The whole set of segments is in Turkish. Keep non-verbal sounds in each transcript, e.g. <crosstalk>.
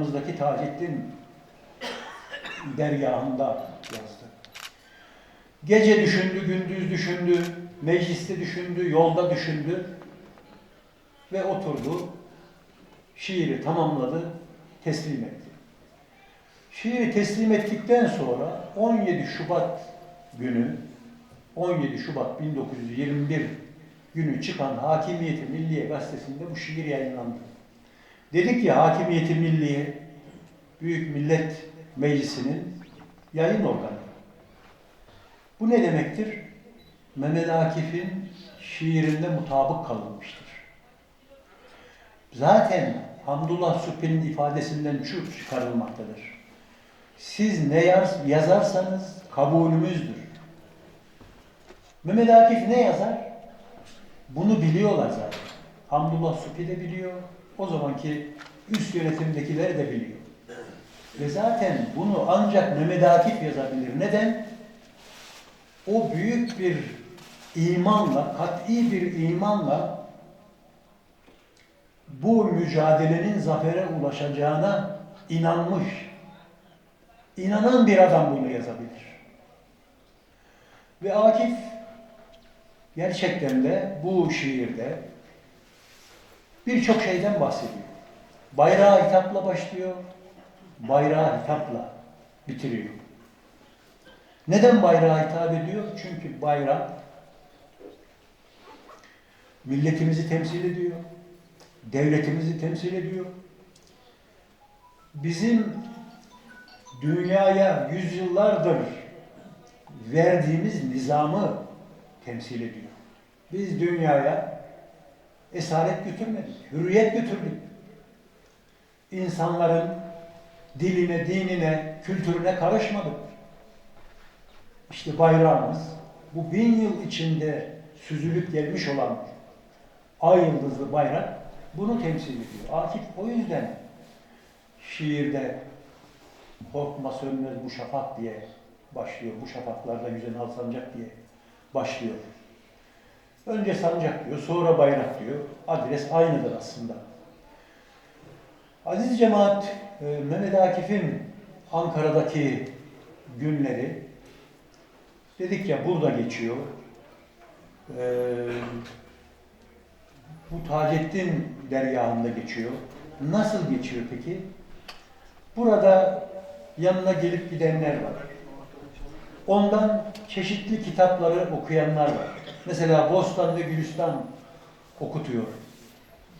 Yanımızdaki Taceddin dergahında yazdı. Gece düşündü, gündüz düşündü, mecliste düşündü, yolda düşündü ve oturdu. Şiiri tamamladı, teslim etti. Şiiri teslim ettikten sonra 17 Şubat günü 17 Şubat 1921 günü çıkan Hakimiyeti Milliye gazetesinde bu şiir yayınlandı. Dedik ki Hakimiyeti Milliye Büyük Millet Meclisi'nin yayın organı. Bu ne demektir? Mehmet Akif'in şiirinde mutabık kalınmıştır. Zaten Hamdullah Sübhi'nin ifadesinden şu çıkarılmaktadır. Siz ne yaz, yazarsanız kabulümüzdür. Mehmet Akif ne yazar? Bunu biliyorlar zaten. Hamdullah Sübhi de biliyor. O zamanki üst yönetimdekiler de biliyor. Ve zaten bunu ancak Mehmet Akif yazabilir. Neden? O büyük bir imanla, kat'i bir imanla bu mücadelenin zafere ulaşacağına inanmış. İnanan bir adam bunu yazabilir. Ve Akif gerçekten de bu şiirde birçok şeyden bahsediyor. Bayrağa hitapla başlıyor, bayrağa hitapla bitiriyor. Neden bayrağa hitap ediyor? Çünkü bayrak milletimizi temsil ediyor, devletimizi temsil ediyor. Bizim dünyaya yüzyıllardır verdiğimiz nizamı temsil ediyor. Biz dünyaya esaret götürmedik, hürriyet götürdük. İnsanların diline, dinine, kültürüne karışmadık. İşte bayrağımız bu bin yıl içinde süzülüp gelmiş olan ay yıldızlı bayrak bunu temsil ediyor. Akif o yüzden şiirde korkma sönmez bu şafak diye başlıyor. Bu şafaklarda yüzen al diye başlıyor. Önce sancak diyor, sonra bayrak diyor. Adres aynıdır aslında. Aziz cemaat, e, Mehmet Akif'in Ankara'daki günleri dedik ya burada geçiyor. E, bu Taceddin dergahında geçiyor. Nasıl geçiyor peki? Burada yanına gelip gidenler var. Ondan çeşitli kitapları okuyanlar var. Mesela Bostan ve Gülistan okutuyor.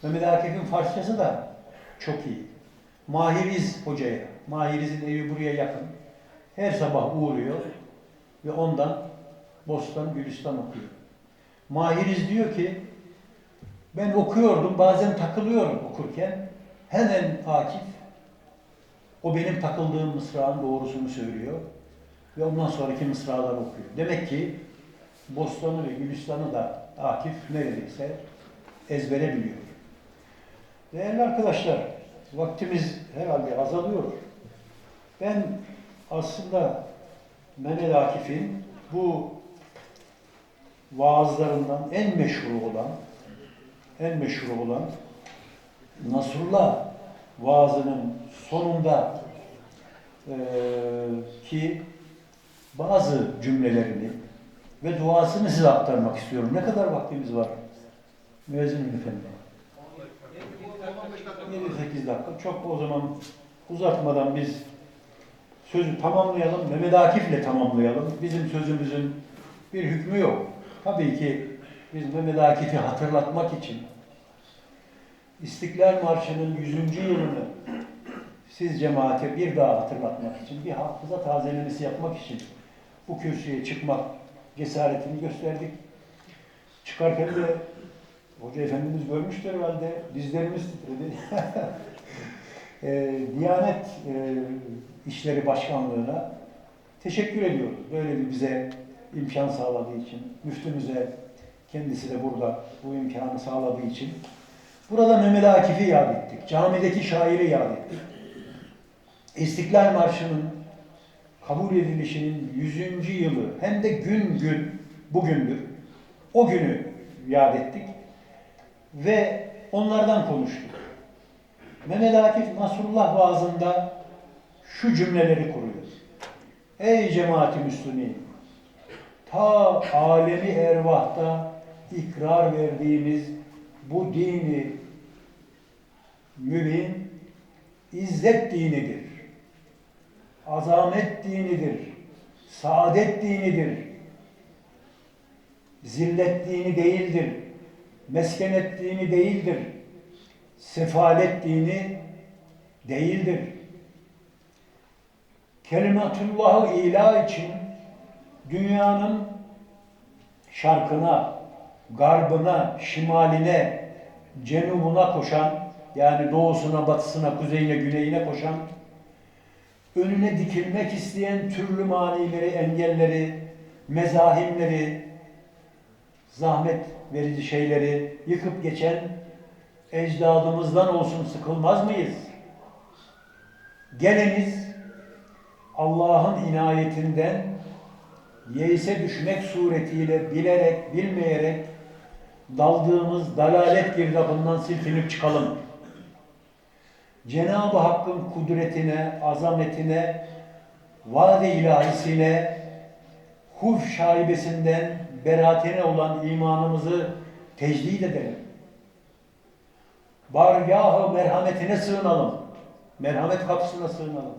Mehmet Akif'in Farsçası da çok iyi. Mahiriz hocaya, Mahiriz'in evi buraya yakın. Her sabah uğruyor ve ondan Bostan, Gülistan okuyor. Mahiriz diyor ki, ben okuyordum, bazen takılıyorum okurken. Hemen Akif, o benim takıldığım mısrağın doğrusunu söylüyor. Ve ondan sonraki mısraları okuyor. Demek ki Bostan'ı ve Gülistan'ı da Akif neredeyse ezbere biliyor. Değerli arkadaşlar, vaktimiz herhalde azalıyor. Ben aslında Mehmet Akif'in bu vaazlarından en meşhur olan en meşhur olan Nasrullah vaazının sonunda eee, ki bazı cümlelerini ve duasını size aktarmak istiyorum. Ne kadar vaktimiz var? Müezzinim efendi. 7-8 dakika. Çok o zaman uzatmadan biz sözü tamamlayalım. Mehmet Akif'le tamamlayalım. Bizim sözümüzün bir hükmü yok. Tabii ki biz Mehmet Akif'i hatırlatmak için İstiklal Marşı'nın 100. yılını siz cemaate bir daha hatırlatmak için, bir hafıza tazelemesi yapmak için bu kürsüye çıkmak cesaretini gösterdik. Çıkarken de Hoca Efendimiz görmüştür herhalde, dizlerimiz titredi. <laughs> e, Diyanet e, İşleri Başkanlığı'na teşekkür ediyoruz. Böyle bir bize imkan sağladığı için, müftümüze kendisi de burada bu imkanı sağladığı için. Burada Mehmet Akif'i yad ettik. Camideki şairi yad ettik. İstiklal Marşı'nın kabul edilişinin 100. yılı hem de gün gün bugündür. O günü yad ettik ve onlardan konuştuk. Mehmet Akif Nasrullah vaazında şu cümleleri kuruyor. Ey cemaati Müslümin! Ta alemi ervahta ikrar verdiğimiz bu dini mübin izzet dinidir. Azamet dinidir. Saadet dinidir. Zillet dini değildir. Meskenet dini değildir. Sefalet dini değildir. Kelimetullah'ı ilah için dünyanın şarkına, garbına, şimaline, cenubuna koşan, yani doğusuna, batısına, kuzeyine, güneyine koşan, önüne dikilmek isteyen türlü manileri, engelleri, mezahimleri, zahmet verici şeyleri yıkıp geçen ecdadımızdan olsun sıkılmaz mıyız? Geleniz Allah'ın inayetinden yeise düşmek suretiyle bilerek, bilmeyerek daldığımız dalalet girdabından silkinip çıkalım. Cenab-ı Hakk'ın kudretine, azametine, vaad-i ilahisine, huf şaibesinden beratine olan imanımızı tecdid edelim. Bargahı merhametine sığınalım. Merhamet kapısına sığınalım.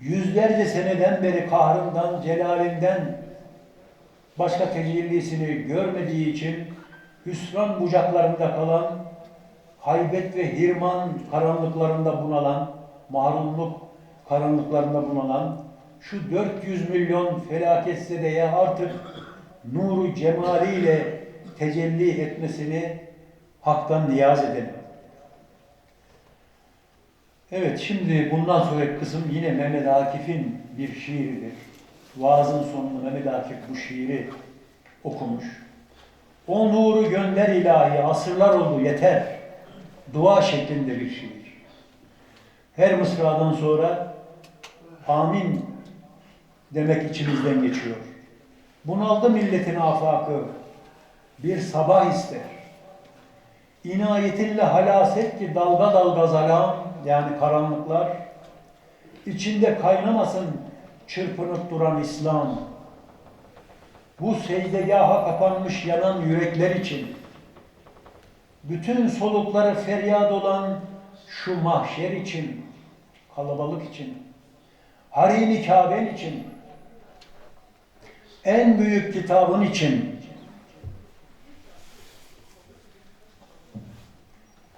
Yüzlerce seneden beri kahrından, celalinden başka tecellisini görmediği için hüsran bucaklarında kalan, haybet ve hirman karanlıklarında bunalan, mahrumluk karanlıklarında bunalan, şu 400 milyon felaketsedeye artık nuru cemaliyle tecelli etmesini haktan niyaz edelim. Evet, şimdi bundan sonraki kısım yine Mehmet Akif'in bir şiiridir. Vaazın sonunda Mehmet Akif bu şiiri okumuş. O nuru gönder ilahi, asırlar oldu yeter. Dua şeklinde bir şiir. Her mısradan sonra amin demek içimizden geçiyor. Bunaldı milletin afakı, bir sabah ister. İnayetinle halas et ki dalga dalga zalam, yani karanlıklar, içinde kaynamasın çırpınıp duran İslam. Bu secdegaha kapanmış yanan yürekler için, bütün solukları feryat olan şu mahşer için, kalabalık için, Harim-i Kabe'n için, en büyük kitabın için,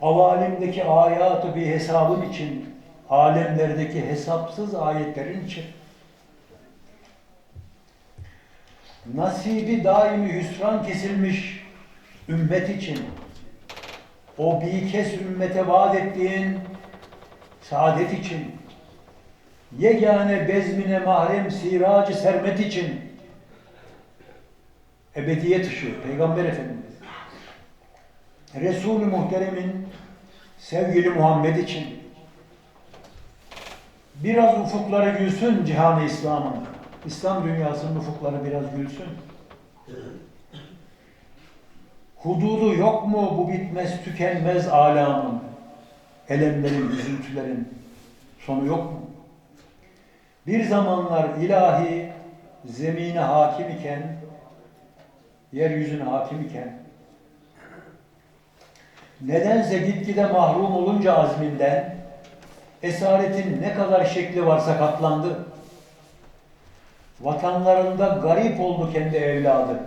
avalimdeki ayatı bir hesabın için, alemlerdeki hesapsız ayetlerin için, nasibi daimi hüsran kesilmiş ümmet için, o bir kes ümmete vaat ettiğin saadet için, yegane bezmine mahrem siracı sermet için, ebediyet ışığı, Peygamber Efendimiz, Resul-i Muhterem'in sevgili Muhammed için biraz ufukları gülsün cihan-ı İslam'ın. İslam dünyasının ufukları biraz gülsün. Hududu yok mu bu bitmez tükenmez alamın? Elemlerin, üzüntülerin sonu yok mu? Bir zamanlar ilahi zemine hakim iken, yeryüzüne hakim iken, nedense gitgide mahrum olunca azminden, esaretin ne kadar şekli varsa katlandı. Vatanlarında garip oldu kendi evladı.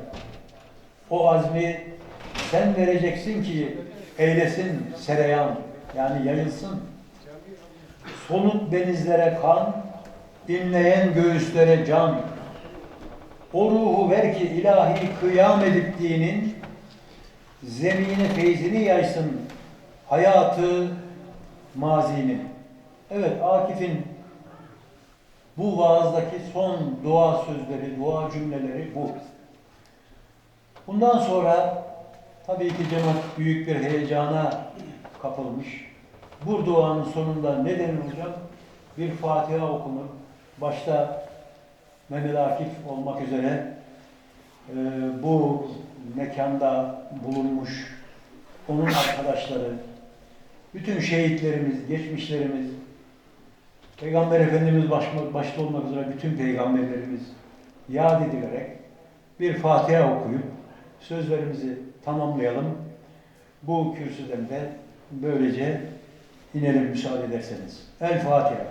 O azmi sen vereceksin ki eylesin sereyan, yani yayılsın. Soluk denizlere kan, inleyen göğüslere can. O ruhu ver ki ilahi kıyam edip dinin, zemine feyzini yaysın hayatı mazini. Evet Akif'in bu vaazdaki son dua sözleri, dua cümleleri bu. Bundan sonra tabii ki cemaat büyük bir heyecana kapılmış. Bu duanın sonunda ne denir hocam? Bir Fatiha okunur. Başta Mehmet Akif olmak üzere e, bu mekanda bulunmuş onun arkadaşları bütün şehitlerimiz, geçmişlerimiz, Peygamber Efendimiz başta, başta olmak üzere bütün peygamberlerimiz yad edilerek bir Fatiha okuyup sözlerimizi tamamlayalım. Bu kürsüden de böylece inelim müsaade ederseniz. El Fatiha.